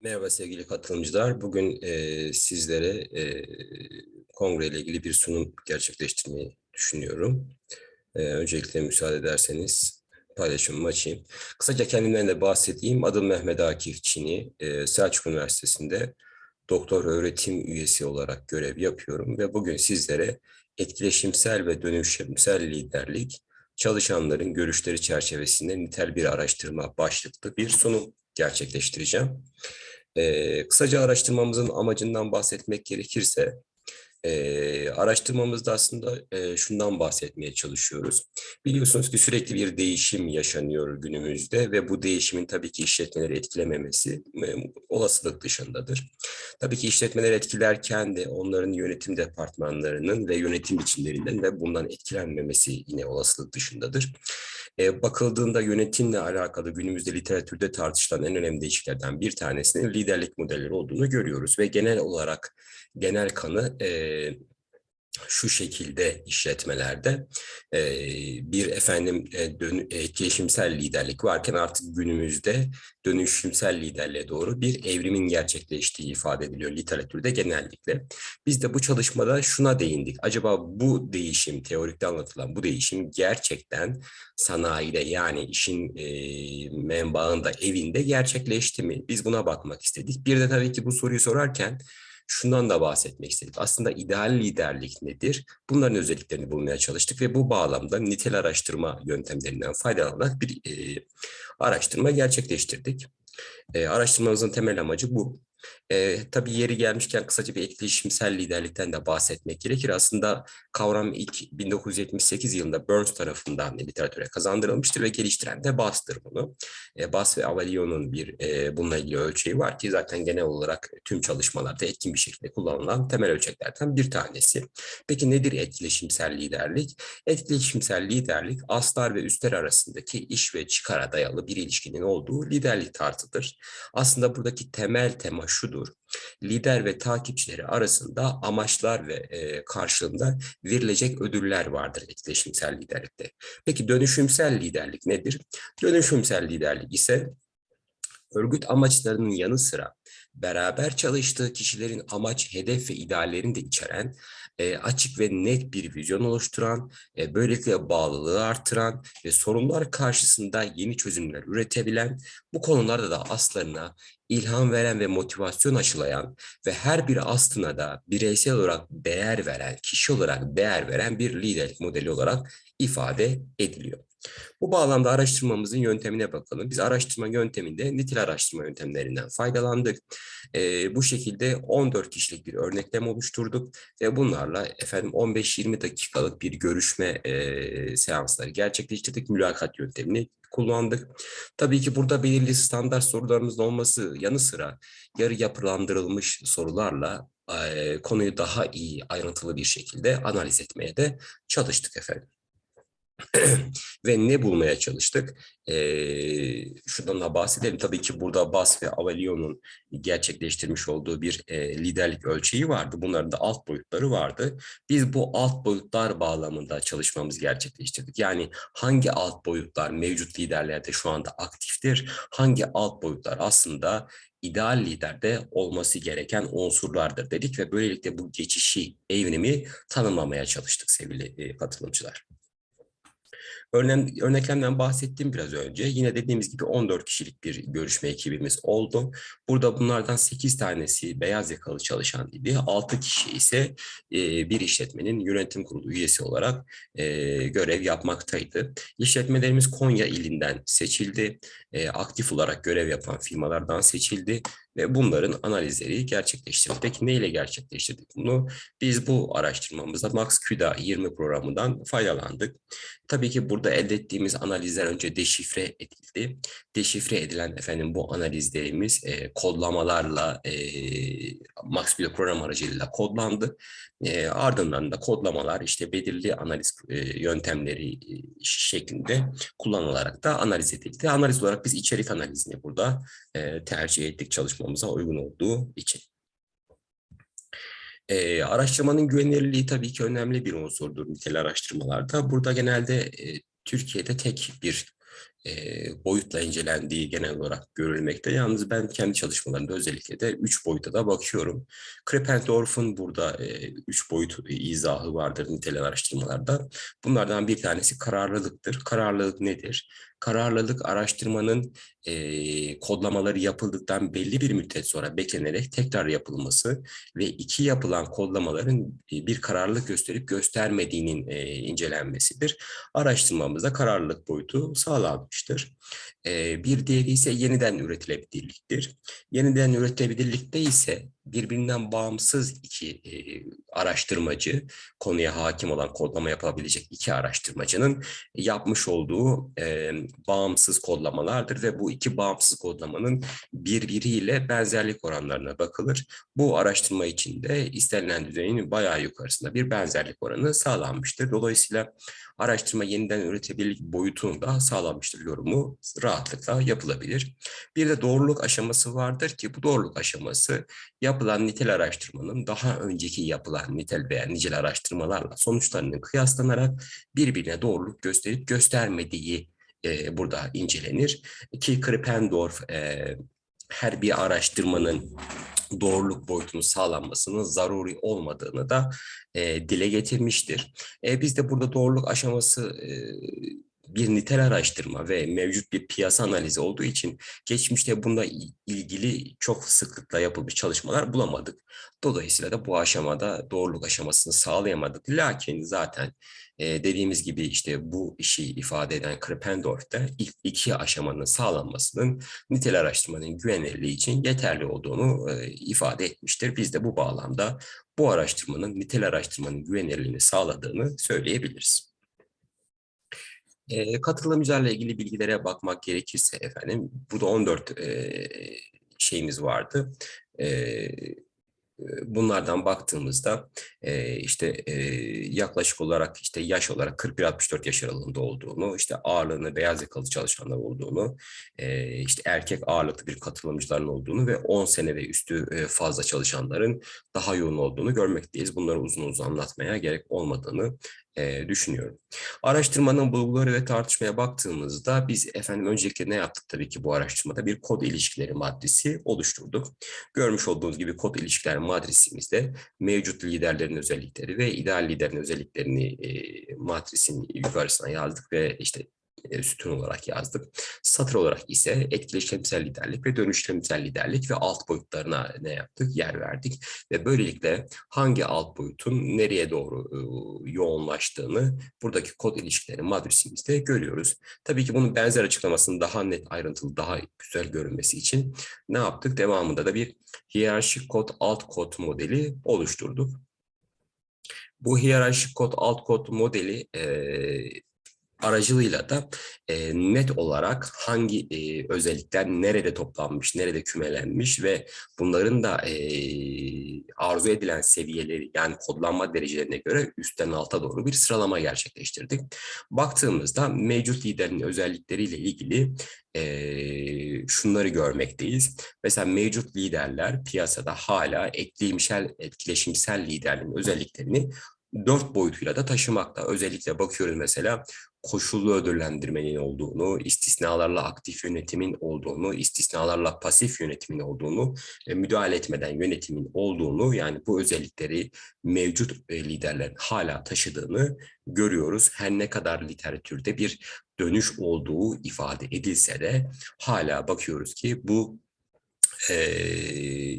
Merhaba sevgili katılımcılar. Bugün e, sizlere e, kongre ile ilgili bir sunum gerçekleştirmeyi düşünüyorum. E, öncelikle müsaade ederseniz paylaşımımı açayım. Kısaca kendimden de bahsedeyim. Adım Mehmet Akif Çini. E, Selçuk Üniversitesi'nde doktor öğretim üyesi olarak görev yapıyorum ve bugün sizlere etkileşimsel ve dönüşümsel liderlik çalışanların görüşleri çerçevesinde nitel bir araştırma başlıklı bir sunum gerçekleştireceğim. Kısaca araştırmamızın amacından bahsetmek gerekirse, e, araştırmamızda aslında e, şundan bahsetmeye çalışıyoruz. Biliyorsunuz ki sürekli bir değişim yaşanıyor günümüzde ve bu değişimin tabii ki işletmeleri etkilememesi e, olasılık dışındadır. Tabii ki işletmeler etkilerken de onların yönetim departmanlarının ve yönetim biçimlerinden de bundan etkilenmemesi yine olasılık dışındadır. E, bakıldığında yönetimle alakalı günümüzde literatürde tartışılan en önemli değişikliklerden bir tanesinin liderlik modelleri olduğunu görüyoruz ve genel olarak genel kanı e, şu şekilde işletmelerde e, bir efendim e, dön, etkileşimsel liderlik varken artık günümüzde dönüşümsel liderliğe doğru bir evrimin gerçekleştiği ifade ediliyor literatürde genellikle. Biz de bu çalışmada şuna değindik. Acaba bu değişim, teorikte anlatılan bu değişim gerçekten sanayide yani işin e, menbaında, evinde gerçekleşti mi? Biz buna bakmak istedik. Bir de tabii ki bu soruyu sorarken şundan da bahsetmek istedik. Aslında ideal liderlik nedir? Bunların özelliklerini bulmaya çalıştık ve bu bağlamda nitel araştırma yöntemlerinden faydalanarak bir e, araştırma gerçekleştirdik. E, araştırmamızın temel amacı bu. E, tabii yeri gelmişken kısaca bir etkileşimsel liderlikten de bahsetmek gerekir. Aslında kavram ilk 1978 yılında Burns tarafından literatüre kazandırılmıştır ve geliştiren de Bass'tır bunu. E, Bass ve Avalion'un bir e, bununla ilgili ölçeği var ki zaten genel olarak tüm çalışmalarda etkin bir şekilde kullanılan temel ölçeklerden bir tanesi. Peki nedir etkileşimsel liderlik? Etkileşimsel liderlik aslar ve üstler arasındaki iş ve çıkara dayalı bir ilişkinin olduğu liderlik tarzıdır. Aslında buradaki temel tema şudur. Lider ve takipçileri arasında amaçlar ve e, karşılığında verilecek ödüller vardır etkileşimsel liderlikte. Peki dönüşümsel liderlik nedir? Dönüşümsel liderlik ise örgüt amaçlarının yanı sıra beraber çalıştığı kişilerin amaç, hedef ve ideallerini de içeren, e, açık ve net bir vizyon oluşturan, e, böylelikle bağlılığı artıran ve sorunlar karşısında yeni çözümler üretebilen, bu konularda da aslarına ilham veren ve motivasyon aşılayan ve her bir aslına da bireysel olarak değer veren, kişi olarak değer veren bir liderlik modeli olarak ifade ediliyor. Bu bağlamda araştırmamızın yöntemine bakalım. Biz araştırma yönteminde nitel araştırma yöntemlerinden faydalandık. E, bu şekilde 14 kişilik bir örneklem oluşturduk ve bunlarla efendim 15-20 dakikalık bir görüşme e, seansları gerçekleştirdik. Mülakat yöntemini kullandık. Tabii ki burada belirli standart sorularımızın olması yanı sıra yarı yapılandırılmış sorularla e, konuyu daha iyi ayrıntılı bir şekilde analiz etmeye de çalıştık efendim. ve ne bulmaya çalıştık? Ee, şundan da bahsedelim. Tabii ki burada Bas ve Avalion'un gerçekleştirmiş olduğu bir e, liderlik ölçeği vardı. Bunların da alt boyutları vardı. Biz bu alt boyutlar bağlamında çalışmamızı gerçekleştirdik. Yani hangi alt boyutlar mevcut liderlerde şu anda aktiftir? Hangi alt boyutlar aslında ideal liderde olması gereken unsurlardır dedik ve böylelikle bu geçişi, evrimi tanımlamaya çalıştık sevgili katılımcılar. Örnek, örneklemden bahsettiğim biraz önce. Yine dediğimiz gibi 14 kişilik bir görüşme ekibimiz oldu. Burada bunlardan 8 tanesi beyaz yakalı çalışan idi. 6 kişi ise e, bir işletmenin yönetim kurulu üyesi olarak e, görev yapmaktaydı. İşletmelerimiz Konya ilinden seçildi. E, aktif olarak görev yapan firmalardan seçildi ve bunların analizleri gerçekleştirdik. Peki neyle gerçekleştirdik bunu? Biz bu araştırmamızda Max QDA 20 programından faydalandık. Tabii ki burada elde ettiğimiz analizler önce deşifre edildi. Deşifre edilen efendim bu analizlerimiz e, kodlamalarla e, Max QDA program aracılığıyla kodlandı. E, ardından da kodlamalar işte belirli analiz e, yöntemleri e, şeklinde kullanılarak da analiz edildi. Analiz olarak biz içerik analizini burada e, tercih ettik çalışmamıza uygun olduğu için. E, araştırmanın güvenilirliği tabii ki önemli bir unsurdur nitel araştırmalarda. Burada genelde e, Türkiye'de tek bir e, boyutla incelendiği genel olarak görülmekte. Yalnız ben kendi çalışmalarımda özellikle de üç boyuta da bakıyorum. Krippendorf'un burada e, üç boyut izahı vardır nitel araştırmalarda. Bunlardan bir tanesi kararlılıktır. Kararlılık nedir? Kararlılık araştırmanın e, kodlamaları yapıldıktan belli bir müddet sonra beklenerek tekrar yapılması ve iki yapılan kodlamaların e, bir kararlılık gösterip göstermediğinin e, incelenmesidir. Araştırmamızda kararlılık boyutu sağlanmıştır. E, bir diğeri ise yeniden üretilebilirliktir. Yeniden üretilebilirlikte ise birbirinden bağımsız iki e, araştırmacı, konuya hakim olan kodlama yapabilecek iki araştırmacının yapmış olduğu e, bağımsız kodlamalardır ve bu iki bağımsız kodlamanın birbiriyle benzerlik oranlarına bakılır. Bu araştırma içinde istenilen düzeyin bayağı yukarısında bir benzerlik oranı sağlanmıştır. Dolayısıyla araştırma yeniden üretebilirlik boyutunu da sağlanmıştır yorumu rahatlıkla yapılabilir. Bir de doğruluk aşaması vardır ki bu doğruluk aşaması yapılan nitel araştırmanın daha önceki yapılan nitel veya nicel araştırmalarla sonuçlarının kıyaslanarak birbirine doğruluk gösterip göstermediği e, burada incelenir. Ki Krippendorf e, her bir araştırmanın doğruluk boyutunun sağlanmasının zaruri olmadığını da e, dile getirmiştir. E, biz de burada doğruluk aşaması e, bir nitel araştırma ve mevcut bir piyasa analizi olduğu için geçmişte bunda ilgili çok sıklıkla yapılmış çalışmalar bulamadık. Dolayısıyla da bu aşamada doğruluk aşamasını sağlayamadık. Lakin zaten e, dediğimiz gibi işte bu işi ifade eden Krippendorf'ta ilk iki aşamanın sağlanmasının nitel araştırmanın güvenilirliği için yeterli olduğunu e, ifade etmiştir. Biz de bu bağlamda bu araştırmanın nitel araştırmanın güvenilirliğini sağladığını söyleyebiliriz. E, katılım üzerine ilgili bilgilere bakmak gerekirse efendim, bu da 14 e, şeyimiz vardı. E, bunlardan baktığımızda işte yaklaşık olarak işte yaş olarak 41-64 yaş aralığında olduğunu, işte ağırlığını beyaz yakalı çalışanlar olduğunu, işte erkek ağırlıklı bir katılımcıların olduğunu ve 10 sene ve üstü fazla çalışanların daha yoğun olduğunu görmekteyiz. Bunları uzun uzun anlatmaya gerek olmadığını düşünüyorum. Araştırmanın bulguları ve tartışmaya baktığımızda biz efendim öncelikle ne yaptık tabii ki bu araştırmada bir kod ilişkileri maddesi oluşturduk. Görmüş olduğunuz gibi kod ilişkiler matrisimizde mevcut liderlerin özellikleri ve ideal liderin özelliklerini e, matrisin yukarısına yazdık ve işte sütun olarak yazdık. Satır olarak ise etkileşimsel liderlik ve dönüşümsel liderlik ve alt boyutlarına ne yaptık? Yer verdik. Ve böylelikle hangi alt boyutun nereye doğru e, yoğunlaştığını buradaki kod ilişkileri matrisimizde görüyoruz. Tabii ki bunun benzer açıklamasının daha net ayrıntılı, daha güzel görünmesi için ne yaptık? Devamında da bir hiyerarşik kod alt kod modeli oluşturduk. Bu hiyerarşik kod alt kod modeli e, aracılığıyla da e, net olarak hangi e, özellikler nerede toplanmış, nerede kümelenmiş ve bunların da e, arzu edilen seviyeleri yani kodlanma derecelerine göre üstten alta doğru bir sıralama gerçekleştirdik. Baktığımızda mevcut liderin özellikleriyle ilgili e, şunları görmekteyiz. Mesela mevcut liderler piyasada hala etkileşimsel, etkileşimsel liderliğin özelliklerini dört boyutuyla da taşımakta. Özellikle bakıyoruz mesela koşullu ödüllendirmenin olduğunu, istisnalarla aktif yönetimin olduğunu, istisnalarla pasif yönetimin olduğunu, e, müdahale etmeden yönetimin olduğunu yani bu özellikleri mevcut e, liderlerin hala taşıdığını görüyoruz. Her ne kadar literatürde bir dönüş olduğu ifade edilse de hala bakıyoruz ki bu e,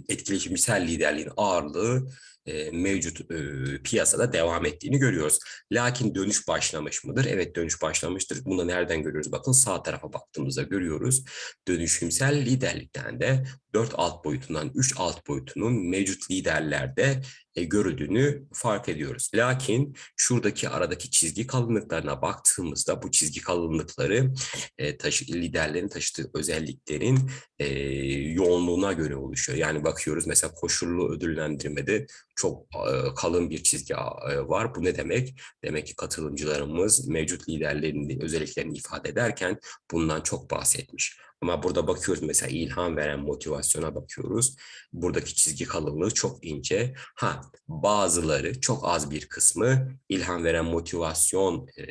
etkileşimsel liderliğin ağırlığı e, mevcut e, piyasada devam ettiğini görüyoruz. Lakin dönüş başlamış mıdır? Evet dönüş başlamıştır. Bunu nereden görüyoruz? Bakın sağ tarafa baktığımızda görüyoruz. Dönüşümsel liderlikten de dört alt boyutundan üç alt boyutunun mevcut liderlerde e, görüldüğünü fark ediyoruz. Lakin şuradaki aradaki çizgi kalınlıklarına baktığımızda bu çizgi kalınlıkları e, taşı, liderlerin taşıdığı özelliklerin e, yoğunluğuna göre oluşuyor. Yani bakıyoruz mesela koşullu ödüllendirmede çok e, kalın bir çizgi var. Bu ne demek? Demek ki katılımcılarımız mevcut liderlerin özelliklerini ifade ederken bundan çok bahsetmiş. Ama burada bakıyoruz mesela ilham veren motivasyona bakıyoruz. Buradaki çizgi kalınlığı çok ince. Ha bazıları çok az bir kısmı ilham veren motivasyon e,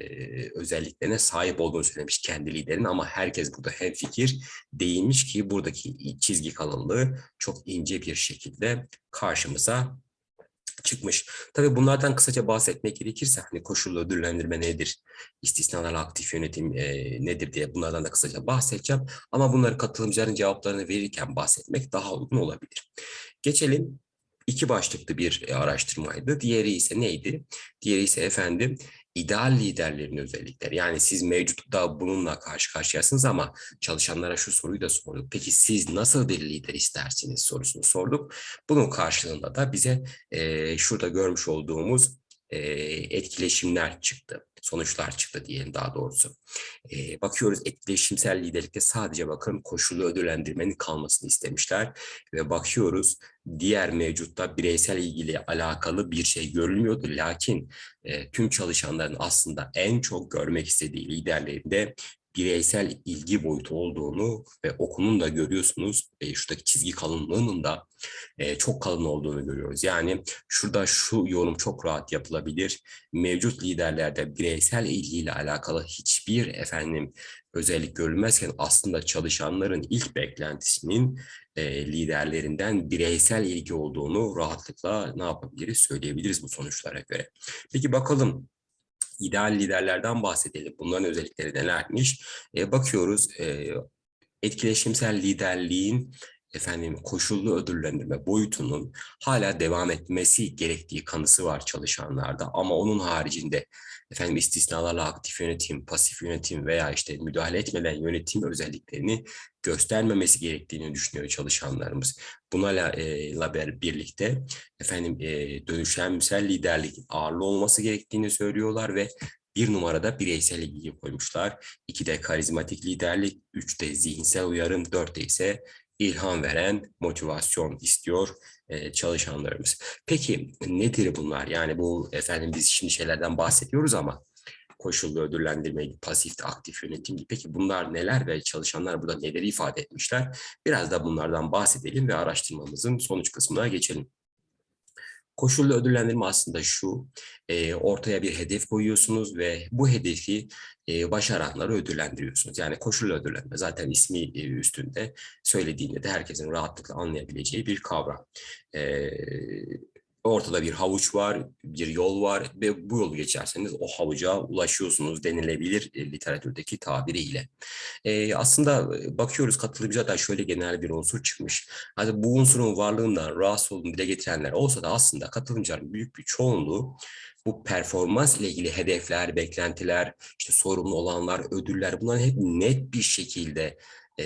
özelliklerine sahip olduğunu söylemiş kendi liderin ama herkes burada hemfikir değilmiş ki buradaki çizgi kalınlığı çok ince bir şekilde karşımıza çıkmış. Tabii bunlardan kısaca bahsetmek gerekirse hani koşullu ödüllendirme nedir? İstisnalarla aktif yönetim e, nedir diye bunlardan da kısaca bahsedeceğim. Ama bunları katılımcıların cevaplarını verirken bahsetmek daha uygun olabilir. Geçelim iki başlıklı bir e, araştırmaydı. Diğeri ise neydi? Diğeri ise efendim ideal liderlerin özellikleri. Yani siz mevcutta bununla karşı karşıyasınız ama çalışanlara şu soruyu da sorduk. Peki siz nasıl bir lider istersiniz sorusunu sorduk. Bunun karşılığında da bize e, şurada görmüş olduğumuz e, etkileşimler çıktı. Sonuçlar çıktı diyelim daha doğrusu. E, bakıyoruz etkileşimsel liderlikte sadece bakın koşullu ödüllendirmenin kalmasını istemişler. Ve bakıyoruz diğer mevcutta bireysel ilgili alakalı bir şey görülmüyordu. Lakin e, tüm çalışanların aslında en çok görmek istediği liderlerinde bireysel ilgi boyutu olduğunu ve okunun da görüyorsunuz. E, şuradaki çizgi kalınlığının da e, çok kalın olduğunu görüyoruz. Yani şurada şu yorum çok rahat yapılabilir. Mevcut liderlerde bireysel ilgiyle alakalı hiçbir efendim özellik görülmezken aslında çalışanların ilk beklentisinin e, liderlerinden bireysel ilgi olduğunu rahatlıkla ne yapabiliriz söyleyebiliriz bu sonuçlara göre. Peki bakalım ideal liderlerden bahsedelim. Bunların özellikleri nelermiş? E, bakıyoruz e, etkileşimsel liderliğin efendim koşullu ödüllendirme boyutunun hala devam etmesi gerektiği kanısı var çalışanlarda ama onun haricinde efendim istisnalarla aktif yönetim, pasif yönetim veya işte müdahale etmeden yönetim özelliklerini göstermemesi gerektiğini düşünüyor çalışanlarımız. Buna e, birlikte efendim e, dönüşemsel liderlik ağırlı olması gerektiğini söylüyorlar ve bir numarada bireysel ilgiyi koymuşlar. İkide karizmatik liderlik, üçte zihinsel uyarım, dörtte ise ilham veren motivasyon istiyor e, çalışanlarımız. Peki nedir bunlar? Yani bu efendim biz şimdi şeylerden bahsediyoruz ama koşullu ödüllendirme, pasif aktif yönetim gibi. Peki bunlar neler ve çalışanlar burada neleri ifade etmişler? Biraz da bunlardan bahsedelim ve araştırmamızın sonuç kısmına geçelim. Koşullu ödüllendirme aslında şu, e, ortaya bir hedef koyuyorsunuz ve bu hedefi e, başaranları ödüllendiriyorsunuz. Yani koşullu ödüllendirme zaten ismi e, üstünde söylediğinde de herkesin rahatlıkla anlayabileceği bir kavram. Ortada bir havuç var, bir yol var ve bu yolu geçerseniz o havuca ulaşıyorsunuz denilebilir e, literatürdeki tabiriyle. E, aslında bakıyoruz katılımcıda da şöyle genel bir unsur çıkmış. Hadi bu unsurun varlığından rahatsız olduğunu dile getirenler olsa da aslında katılımcıların büyük bir çoğunluğu bu performans ile ilgili hedefler, beklentiler, işte sorumlu olanlar, ödüller bunların hep net bir şekilde e,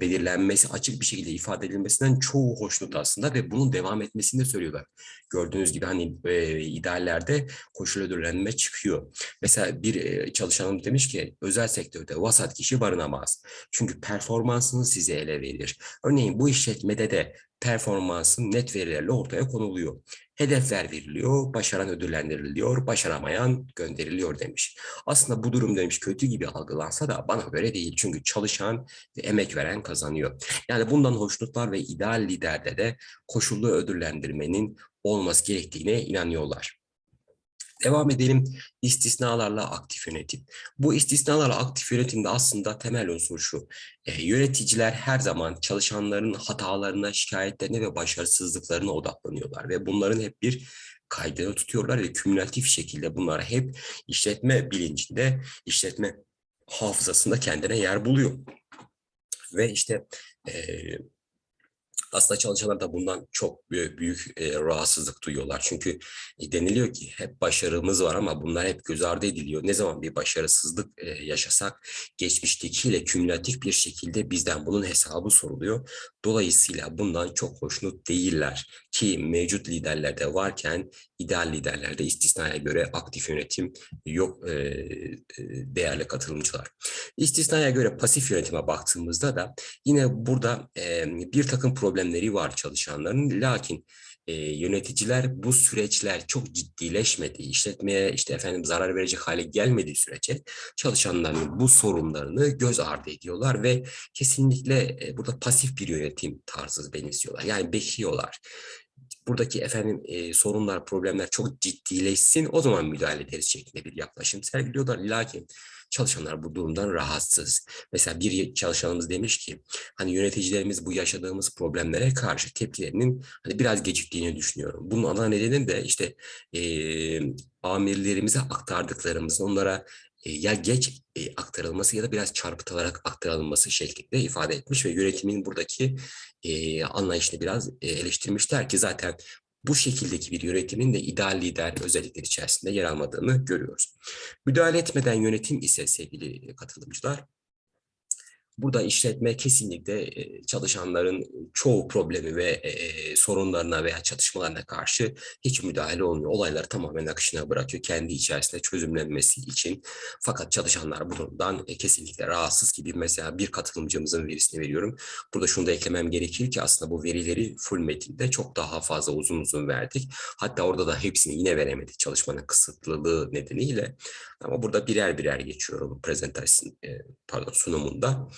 belirlenmesi, açık bir şekilde ifade edilmesinden çoğu hoşnut aslında ve bunun devam etmesini de söylüyorlar. Gördüğünüz gibi hani e, ideallerde koşul ödüllenme çıkıyor. Mesela bir e, çalışanım demiş ki özel sektörde vasat kişi barınamaz. Çünkü performansını size ele verir. Örneğin bu işletmede de performansın net verilerle ortaya konuluyor. Hedefler veriliyor, başaran ödüllendiriliyor, başaramayan gönderiliyor demiş. Aslında bu durum demiş kötü gibi algılansa da bana göre değil. Çünkü çalışan ve emek veren kazanıyor. Yani bundan hoşnutlar ve ideal liderde de koşullu ödüllendirmenin olması gerektiğine inanıyorlar. Devam edelim istisnalarla aktif yönetim. Bu istisnalarla aktif yönetimde aslında temel unsur şu. E, yöneticiler her zaman çalışanların hatalarına, şikayetlerine ve başarısızlıklarına odaklanıyorlar ve bunların hep bir kaydını tutuyorlar ve kümülatif şekilde bunlar hep işletme bilincinde, işletme hafızasında kendine yer buluyor. Ve işte e, aslında çalışanlar da bundan çok büyük e, rahatsızlık duyuyorlar. Çünkü e, deniliyor ki hep başarımız var ama bunlar hep göz ardı ediliyor. Ne zaman bir başarısızlık e, yaşasak geçmiştekiyle kümülatif bir şekilde bizden bunun hesabı soruluyor. Dolayısıyla bundan çok hoşnut değiller ki mevcut liderlerde varken ideal liderlerde istisnaya göre aktif yönetim yok e, e, değerli katılımcılar. İstisnaya göre pasif yönetime baktığımızda da yine burada e, bir takım problemleri var çalışanların. Lakin e, yöneticiler bu süreçler çok ciddileşmediği, işletmeye işte efendim zarar verecek hale gelmediği sürece çalışanların bu sorunlarını göz ardı ediyorlar ve kesinlikle e, burada pasif bir yönetim tarzı benimsiyorlar. Yani bekliyorlar buradaki efendim e, sorunlar, problemler çok ciddileşsin o zaman müdahale ederiz şeklinde bir yaklaşım sergiliyorlar. Lakin çalışanlar bu durumdan rahatsız. Mesela bir çalışanımız demiş ki hani yöneticilerimiz bu yaşadığımız problemlere karşı tepkilerinin hani biraz geciktiğini düşünüyorum. Bunun ana nedeni de işte e, amirlerimize aktardıklarımızın onlara e, ya geç e, aktarılması ya da biraz çarpıtılarak aktarılması şeklinde ifade etmiş ve yönetimin buradaki e, anlayışını biraz e, eleştirmişler ki zaten bu şekildeki bir yönetimin de ideal lider özellikleri içerisinde yer almadığını görüyoruz. Müdahale etmeden yönetim ise sevgili katılımcılar, Burada işletme kesinlikle çalışanların çoğu problemi ve sorunlarına veya çatışmalarına karşı hiç müdahale olmuyor. Olayları tamamen akışına bırakıyor kendi içerisinde çözümlenmesi için. Fakat çalışanlar bu durumdan kesinlikle rahatsız gibi mesela bir katılımcımızın verisini veriyorum. Burada şunu da eklemem gerekir ki aslında bu verileri full metinde çok daha fazla uzun uzun verdik. Hatta orada da hepsini yine veremedik çalışmanın kısıtlılığı nedeniyle. Ama burada birer birer geçiyorum prezentasyon pardon sunumunda.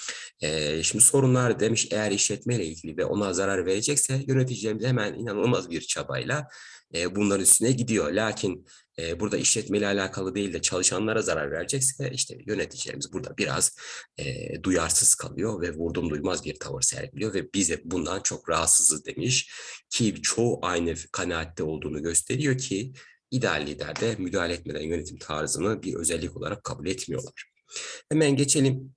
E, şimdi sorunlar demiş eğer işletmeyle ilgili ve ona zarar verecekse yöneticilerimiz hemen inanılmaz bir çabayla e, bunların üstüne gidiyor. Lakin e, burada işletmeyle alakalı değil de çalışanlara zarar verecekse işte yöneticilerimiz burada biraz e, duyarsız kalıyor ve vurdum duymaz bir tavır sergiliyor ve bize bundan çok rahatsızız demiş ki çoğu aynı kanaatte olduğunu gösteriyor ki ideal liderde müdahale etmeden yönetim tarzını bir özellik olarak kabul etmiyorlar. Hemen geçelim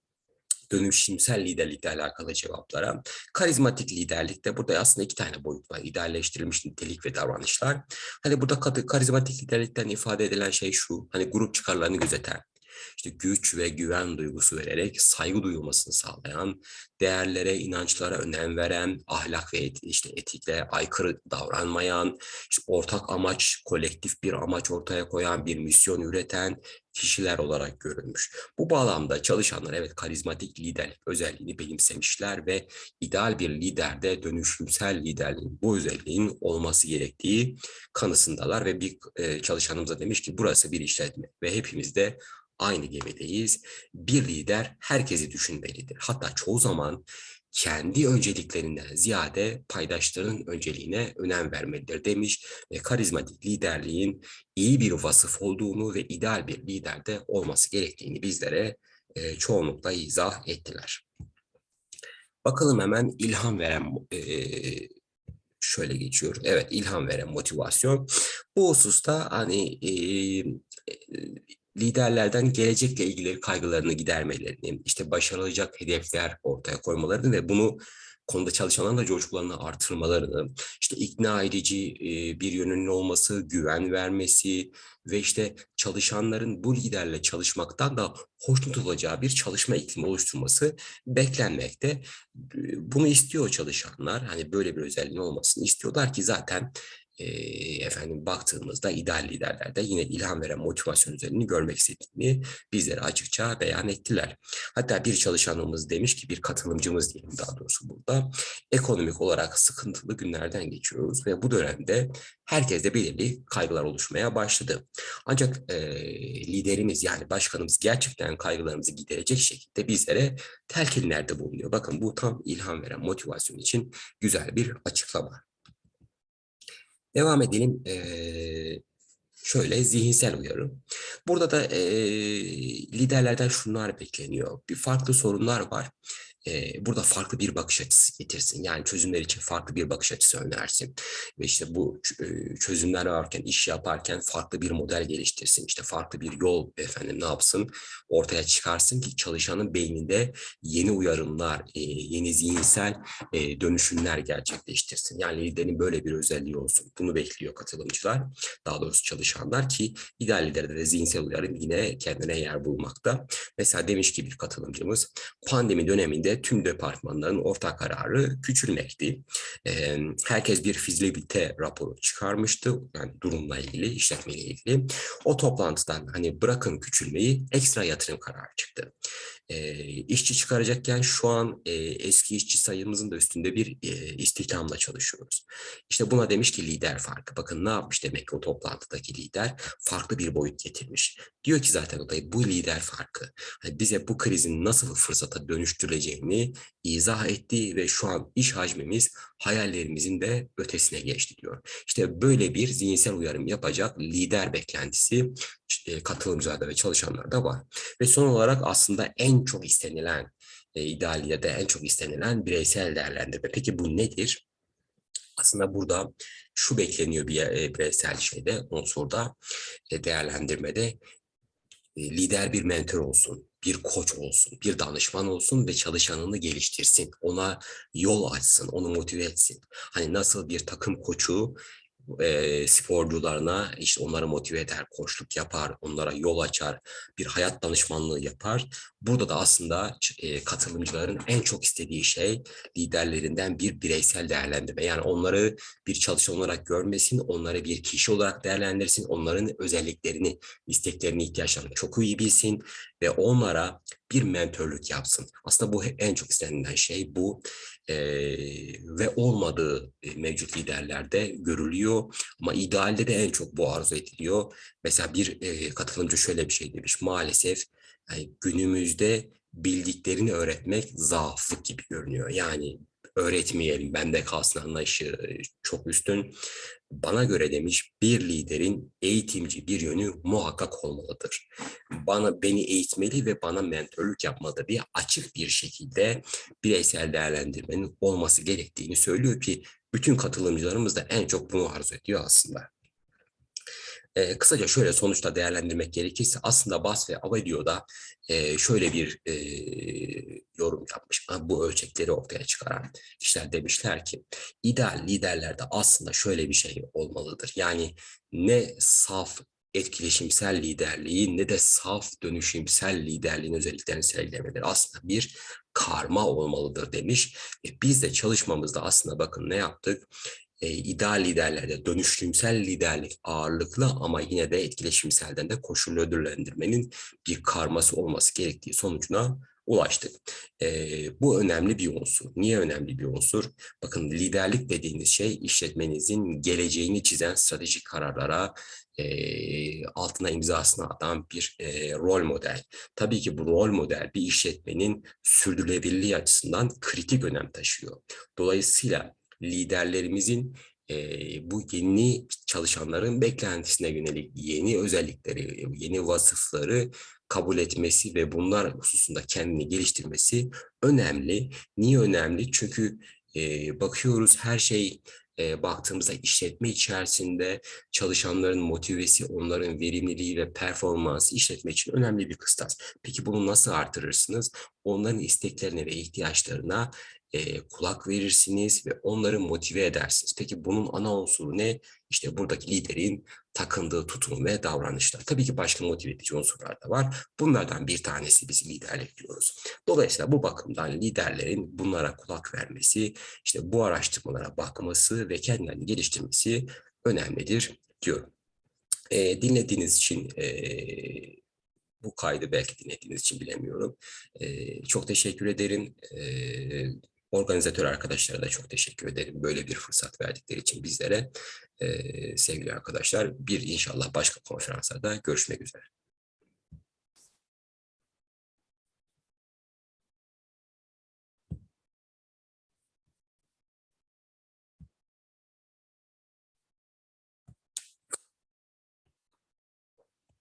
dönüşümsel liderlikle alakalı cevaplara. Karizmatik liderlikte burada aslında iki tane boyut var. İdealleştirilmiş nitelik ve davranışlar. Hani burada karizmatik liderlikten ifade edilen şey şu. Hani grup çıkarlarını gözeten, işte güç ve güven duygusu vererek saygı duyulmasını sağlayan, değerlere, inançlara önem veren, ahlak ve et, işte etikle aykırı davranmayan, işte ortak amaç, kolektif bir amaç ortaya koyan, bir misyon üreten kişiler olarak görülmüş. Bu bağlamda çalışanlar evet karizmatik liderlik özelliğini benimsemişler ve ideal bir liderde dönüşümsel liderliğin bu özelliğin olması gerektiği kanısındalar ve bir e, çalışanımız da demiş ki burası bir işletme ve hepimiz de aynı gemideyiz. Bir lider herkesi düşünmelidir. Hatta çoğu zaman kendi önceliklerinden ziyade paydaşların önceliğine önem vermelidir demiş ve karizmatik liderliğin iyi bir vasıf olduğunu ve ideal bir liderde olması gerektiğini bizlere e, çoğunlukla izah ettiler. Bakalım hemen ilham veren e, şöyle geçiyor. Evet ilham veren motivasyon. Bu hususta hani e, liderlerden gelecekle ilgili kaygılarını gidermelerini, işte başarılacak hedefler ortaya koymalarını ve bunu konuda çalışanların da coşkularını artırmalarını, işte ikna edici bir yönünün olması, güven vermesi ve işte çalışanların bu liderle çalışmaktan da hoşnut olacağı bir çalışma iklimi oluşturması beklenmekte. Bunu istiyor çalışanlar. Hani böyle bir özelliğin olmasını istiyorlar ki zaten efendim baktığımızda ideal liderlerde yine ilham veren motivasyon özelliğini görmek istediğini bizlere açıkça beyan ettiler. Hatta bir çalışanımız demiş ki bir katılımcımız diyelim daha doğrusu burada ekonomik olarak sıkıntılı günlerden geçiyoruz ve bu dönemde herkeste belirli kaygılar oluşmaya başladı. Ancak e, liderimiz yani başkanımız gerçekten kaygılarımızı giderecek şekilde bizlere telkinlerde bulunuyor. Bakın bu tam ilham veren motivasyon için güzel bir açıklama. Devam edelim. Ee, şöyle zihinsel uyarı. Burada da e, liderlerden şunlar bekleniyor. Bir farklı sorunlar var e, burada farklı bir bakış açısı getirsin. Yani çözümler için farklı bir bakış açısı önersin. Ve işte bu çözümler varken, iş yaparken farklı bir model geliştirsin. İşte farklı bir yol efendim ne yapsın ortaya çıkarsın ki çalışanın beyninde yeni uyarımlar, e, yeni zihinsel e, dönüşümler gerçekleştirsin. Yani liderin böyle bir özelliği olsun. Bunu bekliyor katılımcılar. Daha doğrusu çalışanlar ki ideal liderde de zihinsel uyarım yine kendine yer bulmakta. Mesela demiş ki bir katılımcımız pandemi döneminde tüm departmanların ortak kararı küçülmekti. E, herkes bir fizibilite raporu çıkarmıştı. Yani durumla ilgili, işletmeyle ilgili. O toplantıdan hani bırakın küçülmeyi ekstra yatırım kararı çıktı. E, işçi çıkaracakken şu an e, eski işçi sayımızın da üstünde bir e, istihdamla çalışıyoruz. İşte buna demiş ki lider farkı. Bakın ne yapmış demek ki o toplantıdaki lider farklı bir boyut getirmiş. Diyor ki zaten o da bu lider farkı. Hani bize bu krizin nasıl fırsata dönüştürüleceğini izah etti ve şu an iş hacmimiz hayallerimizin de ötesine geçti diyor. İşte böyle bir zihinsel uyarım yapacak lider beklentisi e, katılımcılarda ve çalışanlarda var. Ve son olarak aslında en çok istenilen e, ideal ya en çok istenilen bireysel değerlendirme. Peki bu nedir? Aslında burada şu bekleniyor bir e, bireysel şeyde, unsurda, e, değerlendirmede e, lider bir mentor olsun, bir koç olsun, bir danışman olsun ve çalışanını geliştirsin. Ona yol açsın, onu motive etsin. Hani nasıl bir takım koçu e, sporcularına işte onları motive eder, koçluk yapar, onlara yol açar, bir hayat danışmanlığı yapar. Burada da aslında e, katılımcıların en çok istediği şey liderlerinden bir bireysel değerlendirme. Yani onları bir çalışan olarak görmesin, onları bir kişi olarak değerlendirsin, onların özelliklerini, isteklerini, ihtiyaçlarını çok iyi bilsin ve onlara bir mentörlük yapsın. Aslında bu en çok istenilen şey bu e, ve olmadığı mevcut liderlerde görülüyor ama idealde de en çok bu arzu ediliyor. Mesela bir e, katılımcı şöyle bir şey demiş maalesef yani günümüzde bildiklerini öğretmek zaaflık gibi görünüyor. Yani öğretmeyelim, bende kalsın anlayışı çok üstün. Bana göre demiş bir liderin eğitimci bir yönü muhakkak olmalıdır. Bana beni eğitmeli ve bana mentörlük yapmalı diye açık bir şekilde bireysel değerlendirmenin olması gerektiğini söylüyor ki bütün katılımcılarımız da en çok bunu arzu ediyor aslında. E, kısaca şöyle sonuçta değerlendirmek gerekirse aslında Bas ve Avedio'da e, şöyle bir e, yorum yapmış. Bu ölçekleri ortaya çıkaran kişiler demişler ki ideal liderlerde aslında şöyle bir şey olmalıdır. Yani ne saf etkileşimsel liderliği ne de saf dönüşümsel liderliğin özelliklerini sergilemeleri aslında bir karma olmalıdır demiş. E, biz de çalışmamızda aslında bakın ne yaptık? E, ideal liderlerde dönüşümsel liderlik ağırlıklı ama yine de etkileşimselden de koşullu ödüllendirmenin bir karması olması gerektiği sonucuna ulaştık. E, bu önemli bir unsur. Niye önemli bir unsur? Bakın liderlik dediğiniz şey işletmenizin geleceğini çizen stratejik kararlara e, altına imzasını atan bir e, rol model. Tabii ki bu rol model bir işletmenin sürdürülebilirliği açısından kritik önem taşıyor. Dolayısıyla liderlerimizin e, bu yeni çalışanların beklentisine yönelik yeni özellikleri, yeni vasıfları kabul etmesi ve bunlar hususunda kendini geliştirmesi önemli. Niye önemli? Çünkü e, bakıyoruz her şey e, baktığımızda işletme içerisinde çalışanların motivesi, onların verimliliği ve performansı işletme için önemli bir kıstas. Peki bunu nasıl artırırsınız? Onların isteklerine ve ihtiyaçlarına e, kulak verirsiniz ve onları motive edersiniz. Peki bunun ana unsuru ne? İşte buradaki liderin takındığı tutum ve davranışlar. Tabii ki başka motive edici unsurlar da var. Bunlardan bir tanesi biz liderlik diyoruz. Dolayısıyla bu bakımdan liderlerin bunlara kulak vermesi, işte bu araştırmalara bakması ve kendilerini geliştirmesi önemlidir diyorum. E, dinlediğiniz için e, bu kaydı belki dinlediğiniz için bilemiyorum. E, çok teşekkür ederim. E, organizatör arkadaşlara da çok teşekkür ederim. Böyle bir fırsat verdikleri için bizlere. E, sevgili arkadaşlar bir inşallah başka konferanslarda görüşmek üzere.